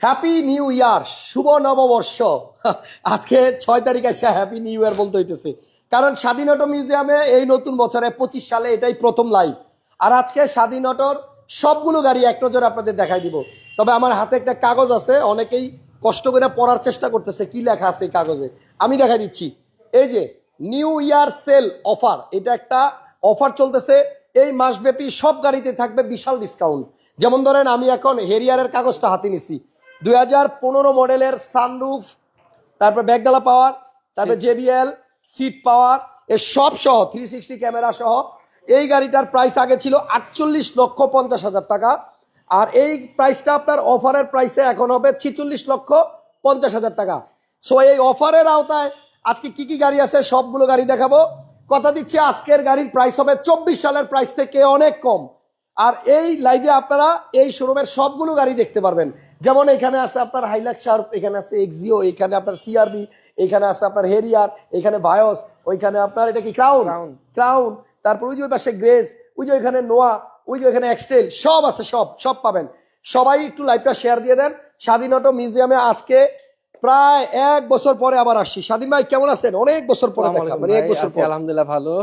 Happy new year শুভ নববর্ষ। আজকে ছয় তারিখ এসে হ্যাপি নিউ ইয়ার বলতে হইতেছে। কারণ স্বাধীন অটো মিউজিয়ামে এই নতুন বছরে পঁচিশ সালে এটাই প্রথম লাইভ আর আজকে স্বাধীন অটোর সবগুলো গাড়ি এক নজরে আপনাদের দেখাই দিব। তবে আমার হাতে একটা কাগজ আছে, অনেকেই কষ্ট করে পড়ার চেষ্টা করতেছে, কি লেখা আছে এই কাগজে? আমি দেখাই দিচ্ছি। এই যে নিউ ইয়ার সেল অফার এটা একটা অফার চলতেছে। এই মাসব্যাপী সব গাড়িতে থাকবে বিশাল ডিসকাউন্ট যেমন ধরেন আমি এখন হেরিয়ারের কাগজটা হাতে নিছি। দুই হাজার পনেরো মডেলের সানরুফ তারপর ব্যাগডালা পাওয়ার তারপর জেবিএল সিট পাওয়ার এর সব সহ থ্রি সিক্সটি ক্যামেরা সহ এই গাড়িটার প্রাইস আগে ছিল আটচল্লিশ লক্ষ পঞ্চাশ হাজার টাকা। আর এই প্রাইসটা আপনার অফারের প্রাইসে এখন হবে ছিচল্লিশ লক্ষ পঞ্চাশ হাজার টাকা। সো এই অফারের আওতায় আজকে কি কি গাড়ি আছে সবগুলো গাড়ি দেখাবো। কথা দিচ্ছে আজকের গাড়ির প্রাইস হবে চব্বিশ সালের প্রাইস থেকে অনেক কম। আর এই লাইভে আপনারা এই শোরুমের সবগুলো গাড়ি দেখতে পারবেন। যেমন এখানে আছে আপনার হাইলাক্স শার্প এখানে আছে এক্সিও এখানে আপনার সিআরবি এখানে আছে আপনার হেরিয়ার এখানে বায়োস ওইখানে আপনার এটা কি ক্রাউন ক্রাউন তারপর ওই যে ওই পাশে গ্রেস ওই যে ওইখানে নোয়া ওই যে ওইখানে এক্সটেল সব আছে সব সব পাবেন। সবাই একটু লাইভটা শেয়ার দিয়ে দেন। স্বাধীন অটো মিউজিয়ামে আজকে প্রায় এক বছর পরে আবার আসছি। স্বাধীন ভাই কেমন আছেন? অনেক বছর পরে দেখা মানে এক বছর আলহামদুলিল্লাহ ভালো।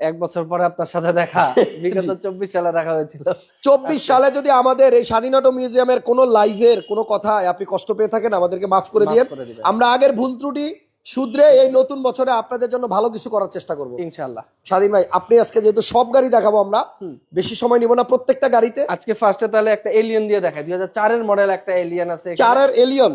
এক বছর পরে আপনার সাথে দেখা। বিগত চব্বিশ সালে দেখা হয়েছিল। চব্বিশ সালে যদি আমাদের এই স্বাধীনতা মিউজিয়ামের কোনো লাইভের কোনো কথায় আপনি কষ্ট পেয়ে থাকেন আমাদেরকে মাফ করে দিয়ে আমরা আগের ভুল ত্রুটি শুধরে এই নতুন বছরে আপনাদের জন্য ভালো কিছু করার চেষ্টা করব। ইনশাল্লাহ স্বাধীন ভাই আপনি আজকে যেহেতু সব গাড়ি দেখাবো আমরা বেশি সময় নিব না প্রত্যেকটা গাড়িতে। আজকে ফার্স্টে তাহলে একটা এলিয়ন দিয়ে দেখাই। দুই হাজার চারের মডেল একটা এলিয়ন আছে। চারের এলিয়ন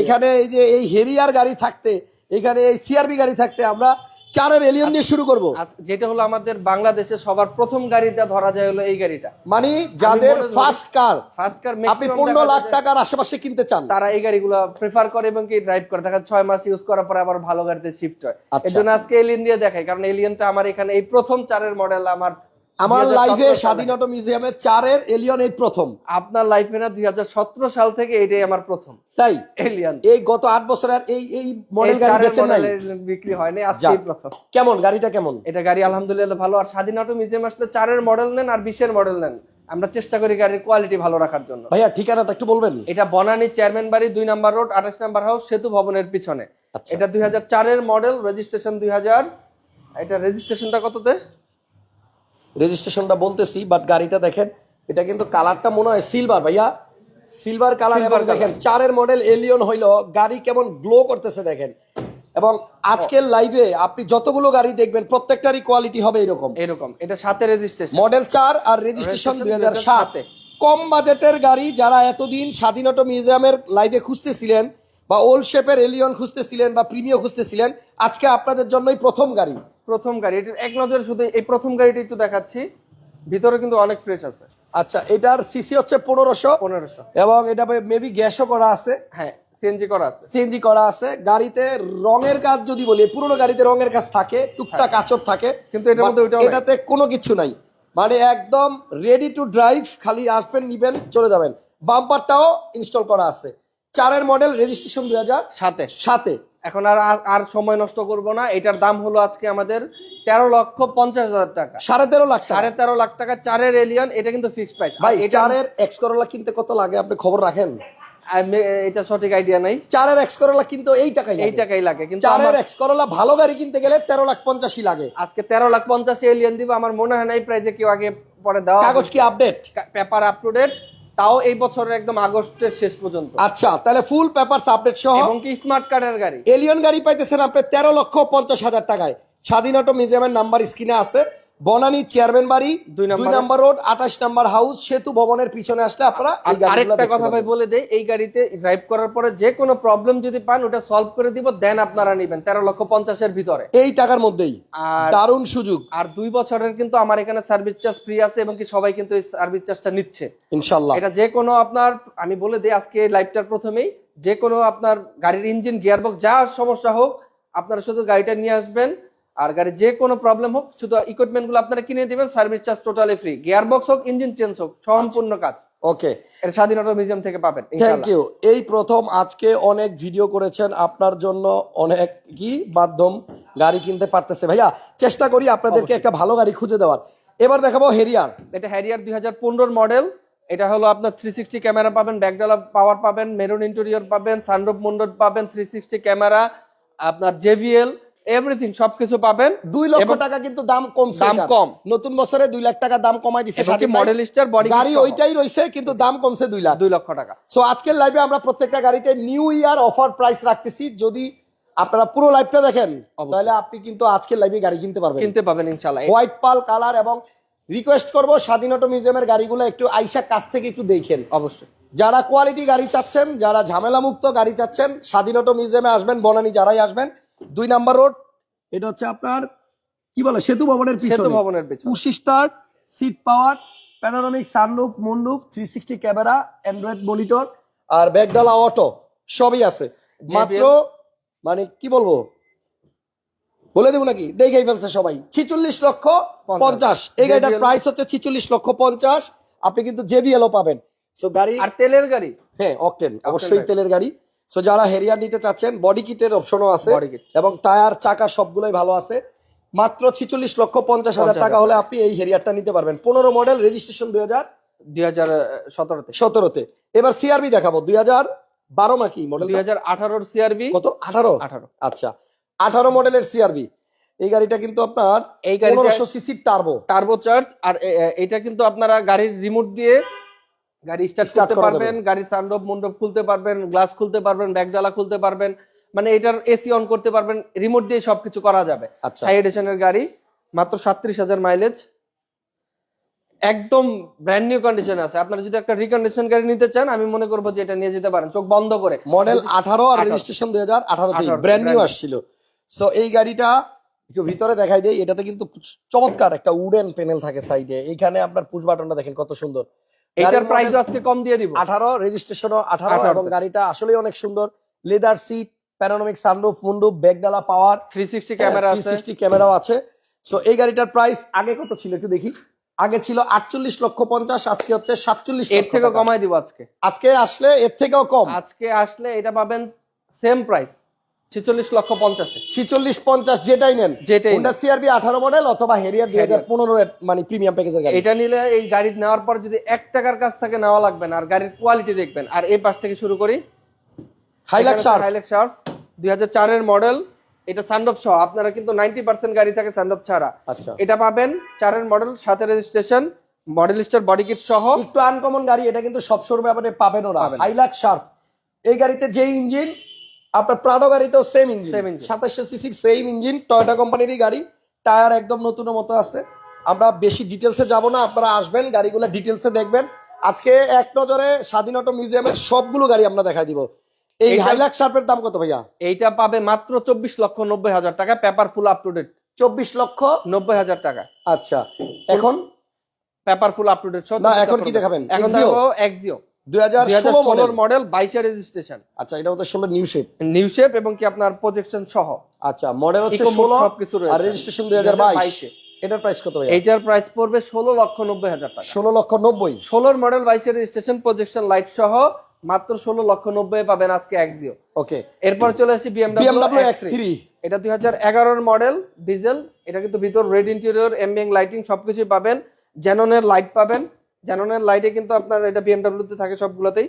এখানে এই যে এই হেরিয়ার গাড়ি থাকতে এখানে এই সিআরবি গাড়ি থাকতে আমরা চারের এলিয়ন দিয়ে শুরু করব। যেটা হলো আমাদের বাংলাদেশে সবার প্রথম গাড়িটা ধরা যায় হলো এই গাড়িটা। মানে যাদের ফার্স্ট কার ফার্স্ট কার আপনি পনেরো লাখ টাকার আশেপাশে কিনতে চান। তারা এই গাড়িগুলো প্রেফার করে এবং কি ড্রাইভ করে। দেখা ছয় মাস ইউজ করার পরে আবার ভালো গাড়িতে শিফট হয়। এজন্য আজকে এলিয়ন দিয়ে দেখাই কারণ এলিয়নটা আমার এখানে এই প্রথম চারের মডেল আমার আমার 2017 লাইফে স্বাধীনতা মিউজিয়ামের চারের এলিয়ন এই প্রথম। আপনার লাইফে না দুই হাজার সতেরো সাল থেকে এটাই আমার প্রথম। তাই? এলিয়ন এই গত আট বছরের এই এই মডেল গাড়ি বেচেন নাই? বিক্রি হয়নি আজকে প্রথম। কেমন? গাড়িটা কেমন? এটা গাড়ি আলহামদুলিল্লাহ ভালো। আর স্বাধীন অটো মিউজিয়াম আসলে চারের মডেল নেন আর বিশের মডেল নেন। আমরা চেষ্টা করি গাড়ির কোয়ালিটি ভালো রাখার জন্য। ভাইয়া ঠিকানাটা একটু বলবেন? এটা বনানী চেয়ারম্যান বাড়ি দুই নাম্বার রোড আঠাশ নাম্বার হাউস সেতু ভবনের পিছনে। আচ্ছা। এটা দুই হাজার চারের মডেল রেজিস্ট্রেশন দুই হাজার এটা রেজিস্ট্রেশনটা কততে? রেজিস্ট্রেশনটা বলতেছি বাট গাড়িটা দেখেন এটা কিন্তু কালারটা মনে হয় সিলভার ভাইয়া। সিলভার কালার Silver এবং colour। দেখেন চারের মডেল এলিয়ন হইল গাড়ি কেমন গ্লো করতেছে দেখেন। এবং আজকের লাইভে আপনি যতগুলো গাড়ি দেখবেন প্রত্যেকটারই কোয়ালিটি হবে এরকম। এরকম এটা সাথে রেজিস্ট্রেশন মডেল চার আর রেজিস্ট্রেশন দুই হাজার সাত। 2007 কম বাজেটের গাড়ি যারা এতদিন স্বাধীনতা মিউজিয়ামের লাইভে খুঁজতেছিলেন বা ওল্ড শেপের এলিয়ন খুঁজতেছিলেন বা প্রিমিয় খুঁজতেছিলেন আজকে আপনাদের জন্যই প্রথম গাড়ি। প্রথম গাড়ি এটা এক নজর শুধু এই প্রথম গাড়িটা একটু দেখাচ্ছি। ভিতরে কিন্তু অনেক ফ্রেশ আছে। আচ্ছা এটার সিসি হচ্ছে পনেরোশো। পনেরোশো। এবং এটা মেবি গ্যাসও করা আছে। হ্যাঁ সিএনজি করা আছে। সিএনজি করা আছে। গাড়িতে রঙের কাজ যদি বলি পুরোনো গাড়িতে রঙের কাজ থাকে টুকটাক আচর থাকে হ্যাঁ। কিন্তু এটার মধ্যে ওইটাও এটাতে কোনো কিছু নাই। মানে একদম রেডি টু ড্রাইভ খালি আসবেন নিবেন চলে যাবেন। বাম্পারটাও ইনস্টল করা আছে। চারের মডেল রেজিস্ট্রেশন দুই হাজার সাথে সাথে এখন আর আর সময় নষ্ট করব না। এটার দাম হলো আজকে আমাদের তেরো লক্ষ পঞ্চাশ হাজার টাকা। সাড়ে তেরো লাখ সাড়ে তেরো লাখ টাকা। চারের এলিয়ন এটা কিন্তু ফিক্সড প্রাইস ভাই চারের এক্স করোলা কিনতে কত লাগে? আপনি খবর রাখেন। এটা সঠিক আইডিয়া নাই। চারের এক্স করোলা কিন্তু এই টাকাই এই টাকাই লাগে কিন্তু চারের এক্স করোলা ভালো গাড়ি কিনতে গেলে তেরো লাখ পঞ্চাশই লাগে। আজকে তেরো লাখ পঞ্চাশ এলিয়ন দিব। আমার মনে হয় না এই প্রাইসে কেউ আগে পরে দেওয়া কাগজ কি update paper up to date তাও এই বছরের একদম আগস্টের শেষ পর্যন্ত। আচ্ছা তাহলে ফুল পেপার আপডেট সহ এবং কি স্মার্ট কার্ডের গাড়ি? এলিয়ন গাড়ি পাইতেছেন আপনি তেরো লক্ষ পঞ্চাশ হাজার টাকায়। স্বাধীন অটো মিউজিয়ামের নাম্বার স্ক্রিনে আছে। বনানী চেয়ারম্যান বাড়ি দুই নম্বরে। রোড আঠাশ নাম্বার হাউস সেতু ভবনের পিছনে আসলে আপনারা আরেকটা কথা ভাই বলে দেই এই গাড়িতে ড্রাইভ করার পরে যে কোনো প্রবলেম যদি পান ওটা সলভ করে দিব দেন আপনারা নিবেন তেরো লক্ষ পঞ্চাশের ভিতরে। এই টাকার মধ্যেই। দারুণ সুযোগ। আর দুই বছরের কিন্তু আমার এখানে সার্ভিস চার্জ ফ্রি আছে এবং কি সবাই কিন্তু এই সার্ভিস চার্জটা নিচ্ছে। ইনশাল্লাহ এটা যে কোনো আপনার আমি বলে দিই আজকে লাইভটার প্রথমেই যে কোনো আপনার গাড়ির ইঞ্জিন গিয়ারবক্স যা সমস্যা হোক আপনারা শুধু গাড়িটা নিয়ে আসবেন আর গাড়ি যে কোনো প্রবলেম হোক শুধু ইকুইপমেন্টগুলো আপনারা কিনে দিবেন service charge totally free gearbox হোক ইঞ্জিন চেঞ্জ হোক সম্পূর্ণ কাজ। ওকে এর স্বাধীন অটো মিউজিয়াম থেকে পাবেন থ্যাংক ইউ এই প্রথম আজকে অনেক ভিডিও করেছেন আপনার জন্য অনেক কি মাধ্যম গাড়ি কিনতে পারতেছে। ভাইয়া চেষ্টা করি আপনাদেরকে একটা ভালো গাড়ি খুঁজে দেওয়ার। এবার দেখাবো হেরিয়ার এটা হ্যারিয়ার দুই হাজার মডেল এটা হলো আপনার থ্রি সিক্সটি ক্যামেরা পাবেন ব্যাকডালা পাওয়ার পাবেন মেরুন ইন্টেরিয়র পাবেন সানরুফ মন্ডল পাবেন থ্রি সিক্সটি ক্যামেরা আপনার জেভিএল এভরিথিং সবকিছু পাবেন। দুই লক্ষ টাকা কিন্তু দাম কমছে দাম কম। নতুন বছরে দুই লাখ টাকা দাম কমাই কি মডেল স্টার বডি গাড়ি ওইটাই রয়েছে কিন্তু দাম কমছে দুই লাখ। দুই লক্ষ টাকা। সো আজকের লাইভে আমরা প্রত্যেকটা গাড়িতে নিউ ইয়ার অফার প্রাইস রাখতেছি। যদি আপনারা পুরো লাইভটা দেখেন। তাহলে আপনি কিন্তু আজকের লাইভে গাড়ি কিনতে পারবেন। কিনতে পাবেন ইনশাল্লাহ হোয়াইট পাল কালার এবং রিকোয়েস্ট করব স্বাধীন অটো মিউজিয়ামের গাড়িগুলো একটু আইসা কাছ থেকে একটু দেখেন। অবশ্যই। যারা কোয়ালিটি গাড়ি চাচ্ছেন যারা ঝামেলা মুক্ত গাড়ি চাচ্ছেন স্বাধীন অটো মিউজিয়ামে আসবেন বনানী যারাই আসবেন দুই নাম্বার রোড। এটা হচ্ছে আপনার কি বলে সেতু ভবনের সেতু ভবনের পেছনে। পুশি seat power panoramic sunroof moonroof three sixty camera android monitor আর ব্যাগডালা অটো সবই আছে। মাত্র মানে কি বলব বলে দেবো নাকি? দেখেই ফেলছে সবাই। ছিচল্লিশ লক্ষ পঞ্চাশ। পঞ্চাশ। এই গাড়িটার প্রাইস হচ্ছে ছিচল্লিশ লক্ষ পঞ্চাশ। আপনি কিন্তু জেবিএলও পাবেন। সো গাড়ি আর তেলের গাড়ি? হ্যাঁ অকটেন অবশ্যই তেলের গাড়ি। সো যারা হেরিয়ার নিতে চাচ্ছেন বডি কিটের অপশনও আছে এবং টায়ার চাকা সবগুলোই ভালো আছে। মাত্র ছিচল্লিশ লক্ষ পঞ্চাশ হাজার টাকা হলে আপনি এই হেরিয়ারটা নিতে পারবেন। পনেরো মডেল রেজিস্ট্রেশন দুই হাজার দুই হাজার সতেরোতে। সতেরোতে। এবার সিআরবি দেখাবো। দুই হাজার বারো নাকি মডেল দুই হাজার আঠারোর সিআরবি কত? আঠারো? আঠারো। আচ্ছা। আঠারো মডেলের সিআরবি এই গাড়িটা কিন্তু আপনার এই পনেরোশো সিসির টার্বো টার্বো চার্জ আর এটা কিন্তু আপনারা গাড়ির রিমোট দিয়ে গাড়ি স্টার্ট করতে পারবেন গাড়ির সানরূপ মন্ডপ খুলতে পারবেন গ্লাস খুলতে পারবেন ব্যাকডালা খুলতে পারবেন মানে এটার এসি অন করতে পারবেন রিমোট দিয়ে সবকিছু করা যাবে। আচ্ছা। হাই এডিশনের গাড়ি মাত্র সাত্রিশ হাজার মাইলেজ একদম ব্র্যান্ড নিউ কন্ডিশন আছে। আপনারা যদি একটা রিকন্ডিশন গাড়ি নিতে চান আমি মনে করব যে এটা নিয়ে যেতে পারেন। চোখ বন্ধ করে। মডেল আঠারো আর 18 রেজিস্ট্রেশন দুই হাজার আঠারো ব্র্যান্ড নিউ আসছিল। সো এই গাড়িটা একটু ভিতরে দেখাই দেয় এটাতে কিন্তু চমৎকার একটা উডেন প্যানেল থাকে সাইডে এখানে আপনার পুশ বাটনটা দেখেন কত সুন্দর। এটার প্রাইস আজকে কম দিয়ে দিব। আঠারো রেজিস্ট্রেশনও আঠারো 18 এবং গাড়িটা আসলে অনেক সুন্দর। লেদার সিট প্যানোরামিক সানরুফ মুন্ডুপ ব্যাগডালা পাওয়ার থ্রি সিক্সটি ক্যামেরা আছে। সিক্সটি ক্যামেরাও আছে। সো এই গাড়িটার প্রাইস আগে কত ছিল একটু দেখি। আগে ছিল আটচল্লিশ লক্ষ পঞ্চাশ আজকে হচ্ছে সাতচল্লিশ এর থেকে কমাই দিব আজকে। আজকে আসলে এর থেকেও কম। আজকে আসলে এটা পাবেন সেম প্রাইস ছেচল্লিশ লক্ষ পঞ্চাশে। ছিচল্লিশ পঞ্চাশ যেটাই নেন যেটাই হোন্ডা সিআরবি আঠারো মডেল অথবা হেরিয়ার দুই হাজার পনেরো মানে প্রিমিয়াম প্যাকেজের গাড়ি। এটা নিলে এই গাড়ি নেওয়ার পর যদি এক টাকার কাছ থেকে নেওয়া লাগবে না আর গাড়ির কোয়ালিটি দেখবেন। আর এই পাশ থেকে শুরু করি। হাইলাক্স শার্প হাইলাক্স শার্প দুই হাজার চারের মডেল এটা সানডপ সহ। আপনারা কিন্তু নাইনটি পার্সেন্ট গাড়ি থাকে সানডপ ছাড়া। আচ্ছা। এটা পাবেন চারের মডেল সাথে registration model star body kit সহ। একটু আনকমন গাড়ি এটা কিন্তু সব শোরুমে আপনি পাবেনও না। পাবেন। হাইলাক্স শার্প এই গাড়িতে যে ইঞ্জিন আপনার প্রাডো গাড়িতেও সেম ইঞ্জিন। সাতাশশো সিসির সেম ইঞ্জিন টয়টা কোম্পানিরই গাড়ি। টায়ার একদম নতুনের মতো আছে। আমরা বেশি ডিটেলসে যাব না আপনারা আসবেন গাড়িগুলো ডিটেলসে দেখবেন। আজকে এক নজরে স্বাধীন অটো মিউজিয়ামের সবগুলো গাড়ি আমরা দেখাই দিব। এই হাইলাক্স শার্পের দাম কত ভাইয়া? এইটা পাবে মাত্র চব্বিশ লক্ষ নব্বই হাজার টাকা paper full up to date চব্বিশ লক্ষ নব্বই হাজার টাকা। আচ্ছা এখন? Paper full up to date এখন কি দেখাবেন? এখন? দেখো এক্সিও দুই হাজার দুই হাজার ষোলো মডেল ষোলোর মডেল বাইশের রেজিস্ট্রেশন আচ্ছা এটা হচ্ছে ষোলো নিউ শেপ নিউ শেপ এবং কি আপনার প্রজেকশন সহ। আচ্ছা মডেল হচ্ছে সবকিছু আর রেজিস্ট্রেশন দুই হাজার বাইশ। 2022 এটার প্রাইস কত পড়বে ষোলো লক্ষ নব্বই হাজার টাকা। লক্ষ মডেল রেজিস্ট্রেশন প্রজেকশন লাইট সহ মাত্র ষোলো লক্ষ নব্বই পাবেন আজকে এক্সিও ওকে এরপর চলে আসি বিএমডব্লিউ বিএমডব্লিউ এটা দুই হাজার এগারোর মডেল ডিজেল এটা কিন্তু ভিতর রেড ইন্টেরিয়র এমবিএং লাইটিং সবকিছুই পাবেন। জ্যাননের লাইট পাবেন। জ্যাননের লাইটে কিন্তু আপনার এটা বিএমডব্লিউ তে থাকে সবগুলোতেই।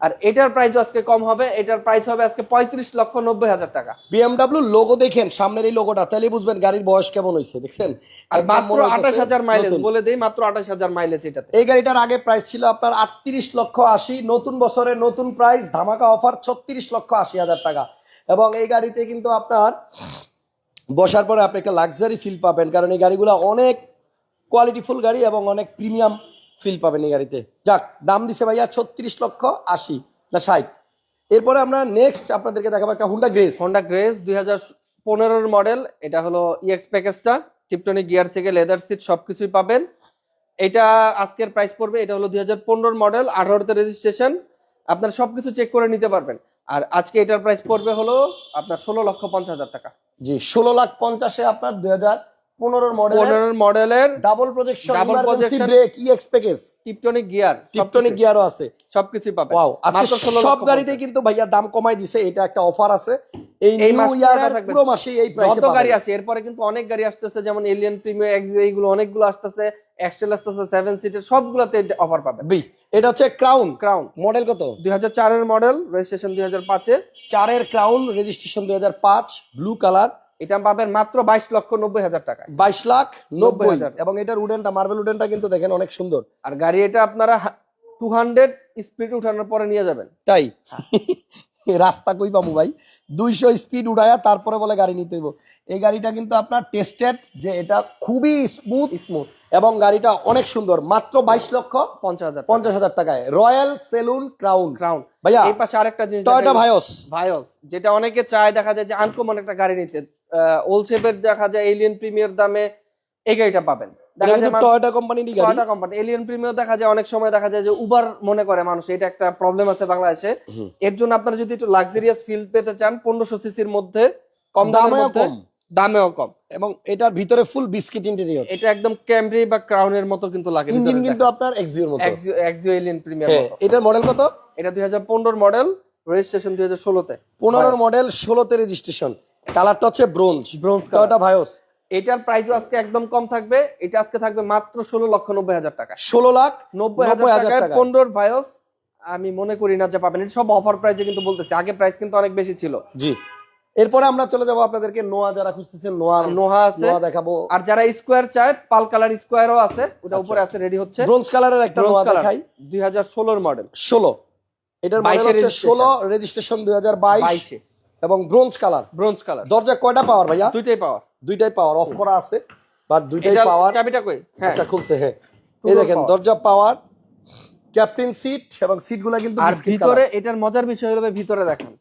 আর এটার প্রাইস আজকে কম হবে এটার প্রাইস হবে আজকে পঁয়ত্রিশ লক্ষ নব্বই হাজার টাকা। বিএমডব্লিউ লোগো দেখেন সামনের এই লোগোটা তাহলে বুঝবেন গাড়ির বয়স কেমন হয়েছে দেখছেন? আর মাত্র আঠাশ হাজার মাইলেজ বলে দেই মাত্র আঠাশ হাজার মাইলেজ এটাতে। এই গাড়িটার আগে প্রাইস ছিল আপনার আটত্রিশ লক্ষ আশি নতুন বছরে নতুন প্রাইস ধামাকা অফার ছত্রিশ লক্ষ আশি হাজার টাকা। এবং এই গাড়িতে কিন্তু আপনার বসার পরে আপনি একটা লাক্সারি ফিল পাবেন কারণ এই গাড়িগুলো অনেক কোয়ালিটিফুল গাড়ি এবং অনেক প্রিমিয়াম ফিল পাবেন এই গাড়িতে। যাক দাম দিছে ভাইয়া ছত্রিশ লক্ষ আশি না ষাট। এরপরে আমরা নেক্সট আপনাদেরকে দেখাবো একটা হুন্ডা গ্রেস হোন্ডা গ্রেস দুই হাজার পনেরোর মডেল এটা হলো ইএক্স প্যাকেজটা টিপটনিক গিয়ার থেকে লেদার সিট সবকিছুই পাবেন। এটা আজকের প্রাইস পড়বে এটা হলো দুই হাজার পনেরোর মডেল আঠারোতে রেজিস্ট্রেশন আপনার সবকিছু চেক করে নিতে পারবেন। আর আজকে এটার প্রাইস পড়বে হলো আপনার ষোলো লক্ষ পঞ্চাশ হাজার টাকা। জি ষোলো লাখ পঞ্চাশে আপনার দুই হাজার পনেরোর মডেল পনেরোর মডেলের double projection Double emergency brake EX package tiptronic gear tiptronic গিয়ারও আছে। সবকিছুই পাবেন ওয়াও আজকে সব গাড়িতেই কিন্তু ভাইয়া দাম কমাই দিছে এটা একটা অফার আছে। এই এই নিউ ইয়ারের পুরো মাসে এই প্রাইসে যত গাড়ি আসে এরপরে কিন্তু অনেক গাড়ি আসতেছে যেমন এলিয়ান প্রিমিয়ার এক্সিও এইগুলো অনেকগুলো আসতেছে এক্সটেল আসতেছে সেভেন সিটের সবগুলোতে অফার পাবেন বি এটা হচ্ছে ক্রাউন ক্রাউন মডেল কত? দুই হাজার চারের মডেল রেজিস্ট্রেশন দুই হাজার পাঁচে চারের ক্রাউন রেজিস্ট্রেশন দুই হাজার পাঁচ ব্লু কালার এটা পাবেন মাত্র বাইশ লক্ষ নব্বই হাজার টাকা বাইশ লাখ নব্বই হাজার। এবং এটার উডেনটা মার্বেল উডেনটা কিন্তু দেখেন অনেক সুন্দর। আর গাড়ি এটা আপনারা টু হান্ড্রেড স্পিড উঠানোর পরে নিয়ে যাবেন। তাই? রাস্তা কই পাবো ভাই? দুইশো স্পিড উড়ায়া তারপরে বলে গাড়ি নিতে হইব। এই গাড়িটা কিন্তু আপনার টেস্টেড যে এটা খুবই স্মুথ স্মুথ এবং গাড়িটা অনেক সুন্দর মাত্র বাইশ লক্ষ পঞ্চাশ হাজার পঞ্চাশ হাজার টাকায়। Royal saloon crown. ক্রাউন। ভাইয়া এই পাশে আরেকটা জিনিস টয়টা। ভাইস ভাইস যেটা অনেকে চায় দেখা যায় যে আনকমন একটা গাড়ি নিতে। ওল শেপের দেখা যায় এলিয়ান প্রিমিয়ার দামে এই গাড়িটা পাবেন। দেখা যায় মানুষ- টয়টা কোম্পানির গাড়ি। টয়োটা কোম্পানি এলিয়ান প্রিমিয়ার দেখা যায় অনেক সময় দেখা যায় যে উবার মনে করে মানুষ এটা একটা প্রবলেম আছে বাংলাদেশে। এর জন্য আপনারা যদি একটু লাক্সারিয়াস ফিল পেতে চান পনেরোশো সিসির মধ্যে কম দামের মধ্যে। দামেও কম। এবং এটার ভিতরে ফুল বিস্কিট ইন্টেরিয়র এটা একদম ক্যামরি বা ক্রাউনের মতো কিন্তু লাগে ইঞ্জিন কিন্তু আপনার এক্সিওর মতো। এক্সিও এলিয়ান প্রিমিয়ার মতো। এটার মডেল কত? এটা দুই হাজার পনেরোর মডেল রেজিস্ট্রেশন দুই হাজার ষোলোতে। পনেরোর মডেল ষোলোতে রেজিস্ট্রেশন কালারটা হচ্ছে ব্রোঞ্জ ব্রোঞ্জ টয়টা ভাইস এটার প্রাইসও আজকে একদম কম থাকবে। এটা আজকে থাকবে মাত্র ষোলো লক্ষ নব্বই হাজার টাকা। ষোলো লাখ নব্বই 90,000 হাজার টাকা। পনেরোর ভায়োস আমি মনে করি না যে পাবেন। এটা সব অফার প্রাইসে কিন্তু বলতেছি। আগে প্রাইস কিন্তু অনেক বেশি ছিল। জি। এরপরে আমরা চলে যাব আপনাদেরকে নোয়া যারা খুঁজতেছেন নোয়ার নোহা আছে। নোয়া দেখাবো। আর যারা স্কোয়ার চায় পাল কালার স্কোয়ারও আছে। ওটা আচ্ছা। উপরে আছে রেডি হচ্ছে। ব্রোঞ্জ কালারের একটা নোয়া দেখাই। দুই হাজার ষোলোর মডেল ষোলো। এটার মডেল হচ্ছে registration। ষোলো রেজিস্ট্রেশন দুই হাজার বাইশ। বাইশে। এবং ব্রোঞ্জ কালার। Bronze colour. দরজা কয়টা পাওয়ার ভাইয়া? দুইটাই পাওয়ার দুইটাই পাওয়ার অফ করা আছে বা দুইটাই এটা পাওয়ার চাবিটা কই? হ্যাঁ। আচ্ছা খুলছে হ্যাঁ। এই দেখেন দরজা পাওয়ার ক্যাপ্টেন সিট এবং সিটগুলা কিন্তু আর ভিতরে এটার মজার বিষয় হলো ভিতরে দেখেন।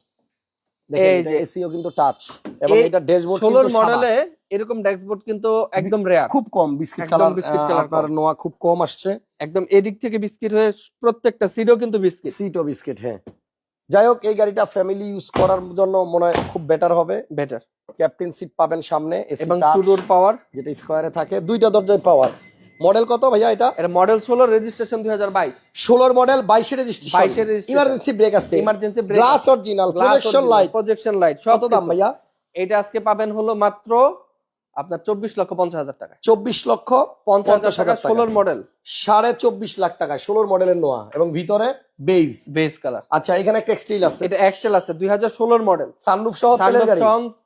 এসিও কিন্তু টাচ এবং এটা ড্যাশবোর্ড ষোলোর কিন্তু মডেলে মডেলে এরকম ড্যাশবোর্ড কিন্তু একদম রেয়ার খুব কম বিস্কিট কালার আপনার নোয়া খুব কম আসছে। একদম এদিক থেকে বিস্কিট হয়ে প্রত্যেকটা সিটও কিন্তু বিস্কিট সিটও বিস্কিট হ্যাঁ। যাই হোক এই গাড়িটা ফ্যামিলি ইউজ করার জন্য মনে হয় খুব বেটার হবে। বেটার ক্যাপ্টেন সিট পাবেন সামনে এবং টু ডোর পাওয়ার যেটা স্কোয়ারে থাকে দুইটা দরজায় পাওয়ার মডেল কত ভাইয়া এটা? এটা মডেল ষোলো রেজিস্ট্রেশন দুই হাজার বাইশ। ষোলোর মডেল বাইশে রেজিস্ট্রেশন 22 এর। ইমার্জেন্সি ব্রেক আছে। Emergency brake glass original projection light projection light কত দাম ভাইয়া? এটা আজকে পাবেন হলো মাত্র আপনার চব্বিশ লক্ষ পঞ্চাশ হাজার টাকা চব্বিশ লক্ষ পঞ্চাশ হাজার টাকা। ষোলোর মডেল সাড়ে চব্বিশ লাখ টাকা ষোলোর মডেলের নোয়া। এবং ভিতরে বেজ বেজ কালার আচ্ছা এখানে একটা এক্সটেল আছে। এটা এক্সেল আছে দুই হাজার ষোলোর মডেল সানরুফ সহ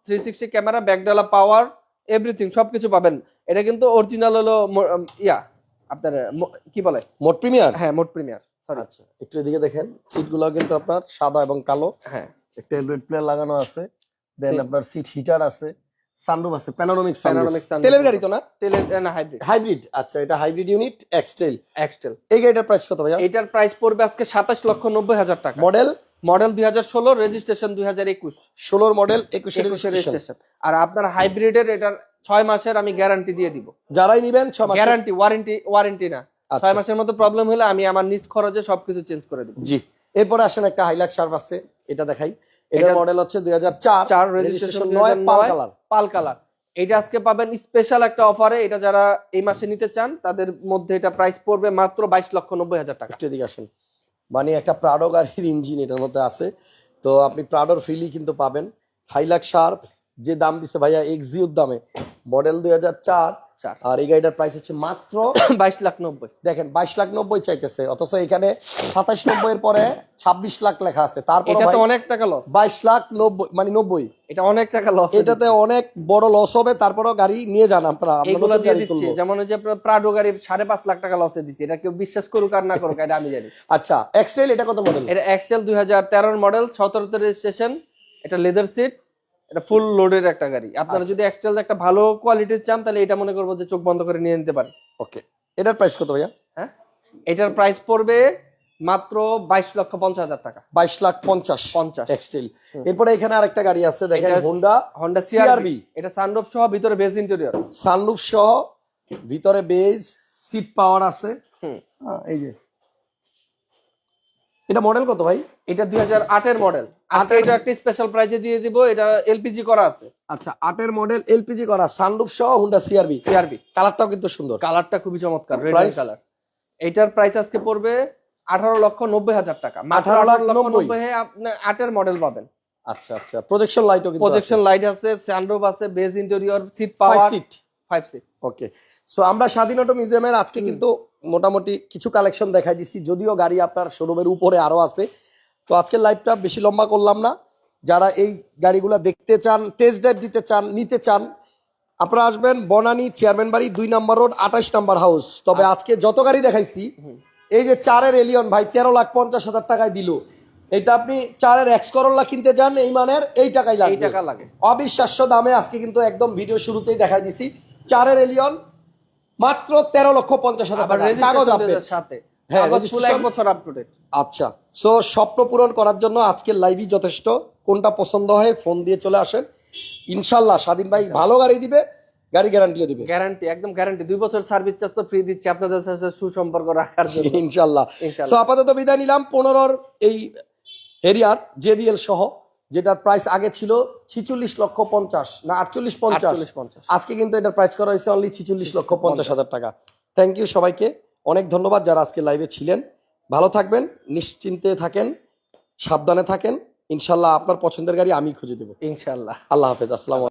থ্রি সিক্সটি ক্যামেরা ব্যাকডালা পাওয়ার এভরিথিং সবকিছু পাবেন। এটা কিন্তু অরিজিনাল হলো ইয়া আপনার কি বলে? মোট প্রিমিয়ার? হ্যাঁ মোট প্রিমিয়ার সরি আচ্ছা একটু এদিকে দেখেন সিটগুলো কিন্তু আপনার সাদা এবং কালো। হ্যাঁ। একটা রেড প্লেয়ার লাগানো আছে। দেন আপনার সিট হিটার আছে সানরুফ আছে প্যানোরামিক sunroof। তেলের গাড়ি তো না? তেলের না হাইব্রিড হাইব্রিড আচ্ছা এটা হাইব্রিড ইউনিট এক্সটেল এক্সটেল এই গাড়িটার প্রাইস কত ভাইয়া? এটার প্রাইস পড়বে আজকে সাতাশ লক্ষ নব্বই হাজার টাকা। মডেল মডেল দুই হাজার ষোলো রেজিস্ট্রেশন দুই হাজার একুশ। ষোলোর মডেল একুশে রেজিস্ট্রেশন আর আপনার হাইব্রিডের এটার ছয় মাসের আমি গ্যারান্টি দিয়ে দিব। যারাই নিবেন ছ মাস গ্যারান্টি ওয়ারেন্টি ওয়ারেন্টি না। আচ্ছা। ছয় মাসের মতো প্রবলেম হলে আমি আমার নিজ খরচে সবকিছু চেঞ্জ করে দিব। জি। এরপরে আসেন একটা হাইলাক্স শার্প আছে এটা দেখাই। এটা- মডেল হচ্ছে দুই হাজার চার চার রেজিস্ট্রেশন নয় পাল কালার পাল কালার এটা আজকে পাবেন স্পেশাল একটা অফারে এটা যারা এই মাসে নিতে চান তাদের মধ্যে এটা প্রাইস পড়বে মাত্র বাইশ লক্ষ নব্বই হাজার টাকা। এদিকে আসেন। মানে একটা প্রাডো গাড়ির ইঞ্জিন এটার মধ্যে আছে। তো আপনি প্রাডোর ফিলি কিন্তু পাবেন। হাইলাক শার্প যে দাম দিচ্ছে ভাইয়া এক্সিউর দামে। মডেল দুই হাজার চার চার। আর এই গাড়িটার প্রাইস হচ্ছে মাত্র বাইশ লাখ নব্বই। দেখেন বাইশ লাখ নব্বই চাইতেছে অথচ এখানে সাতাশ নব্বই এর পরে ছাব্বিশ লাখ লেখা আছে। তারপরে অনেক টাকা লস বাইশ লাখ নব্বই মানে নব্বই। এটা অনেক টাকা লস এটাতে অনেক বড় লস হবে তারপরেও গাড়ি নিয়ে যান আপনারা দিয়ে দিচ্ছি। যেমন ওই যে প্রাডো গাড়ি সাড়ে পাঁচ লাখ টাকা লসে দিচ্ছি। এটা কেউ বিশ্বাস করুক আর না করুক এটা আমি জানি। আচ্ছা এক্সটেল এটা কত মডেল এটা এক্সেল দুই হাজার তেরোর মডেল সতেরোতে রেজিস্ট্রেশন এটা লেদার সিট এটা ফুল লোডের একটা গাড়ি। আপনারা আচ্ছা। যদি এক্সেল একটা ভালো কোয়ালিটির চান তাহলে এটা মনে করব যে চোখ বন্ধ করে নিয়ে নিতে পারেন। ওকে। এটার প্রাইস কত ভাইয়া? হ্যাঁ? এটার প্রাইস পড়বে মাত্র বাইশ লক্ষ পঞ্চাশ হাজার টাকা। বাইশ লাখ পঞ্চাশ। পঞ্চাশ। এক্সটেল এরপরে এখানে আরেকটা গাড়ি আছে দেখেন হোন্ডা হন্ডা সিআরবি এটা সানরুফ সহ ভিতরে বেস ইন্টেরিয়র সানরুফ সহ ভিতরে বেজ সিট পাওয়ার আছে। হুম। এই যে। এটা মডেল কত ভাই? এটা দুই হাজার আটের মডেল আজকে এটা একটা স্পেশাল প্রাইজে দিয়ে দিব এটা এলপিজি করা আছে। আচ্ছা আটের মডেল এলপিজি করা সানরুফ সহ হোন্ডা সিআরবি সিআরবি কালারটাও কিন্তু সুন্দর। কালারটা খুবই চমৎকার রেড কালার এটার প্রাইস আজকে পড়বে আঠারো লক্ষ নব্বই হাজার টাকা। মাত্র 18 লাখ 18 লক্ষ 90 নব্বই আপনি আটের মডেল পাবেন। আচ্ছা আচ্ছা প্রজেকশন লাইটও কিন্তু প্রজেকশন লাইট আছে সানরুফ আছে beige interior seat power power seat five seat okay so আমরা স্বাধীন অটো মিউজিয়ামের আজকে কিন্তু মোটামুটি কিছু কালেকশন দেখাই দিচ্ছি যদিও গাড়ি আপনার শোরুমের উপরে আরও আছে। তো আজকের লাইভটা বেশি লম্বা করলাম না। যারা এই গাড়িগুলো দেখতে চান টেস্ট ড্রাইভ দিতে চান নিতে চান আপনারা আসবেন বনানী চেয়ারম্যান বাড়ি দুই নম্বর রোড আঠাশ নম্বর হাউস তবে আজকে যত গাড়ি দেখাইছি এই যে চারের এলিয়ন ভাই তেরো লাখ পঞ্চাশ হাজার টাকায় দিল। এটা আপনি চারের এক্স করল্লা কিনতে যান এই মানের এই টাকাই লাগে। অবিশ্বাস্য দামে আজকে কিন্তু একদম ভিডিও শুরুতেই দেখাই দিছি। চারের এলিয়ন মাত্র তেরো লক্ষ পঞ্চাশ হাজার টাকা। কাগজ আপডেট সাথে। হ্যাঁ, আচ্ছা সো স্বপ্ন পূরণ করার জন্য আজকের লাইভই যথেষ্ট। কোনটা পছন্দ হয় ফোন দিয়ে চলে আসেন। ইনশাল্লাহ স্বাধীন ভাই ভালো গাড়ি দিবে গাড়ি গ্যারান্টিও দিবে। গ্যারান্টি একদম গ্যারান্টি দুই বছর সার্ভিস চার্জ তো ফ্রি দিচ্ছি আপনাদের সাথে সুসম্পর্ক রাখার জন্য। ইনশাল্লাহ। সো আপাতত বিদায় নিলাম। পনেরোর এই এরিয়ার জেবিএল সহ যেটার প্রাইস আগে ছিল ছিচল্লিশ লক্ষ পঞ্চাশ না আটচল্লিশ পঞ্চাশ। পঞ্চাশ। আজকে কিন্তু এটার প্রাইস করা হয়েছে অনলি ছিচল্লিশ লক্ষ পঞ্চাশ হাজার টাকা। থ্যাংক ইউ সবাইকে। অনেক ধন্যবাদ যারা আজকে লাইভে ছিলেন। ভালো থাকবেন নিশ্চিন্তে থাকেন সাবধানে থাকেন। ইনশাল্লাহ আপনার পছন্দের গাড়ি আমি খুঁজে দেবো। ইনশাল্লাহ। আল্লাহ হাফেজ আসসালাম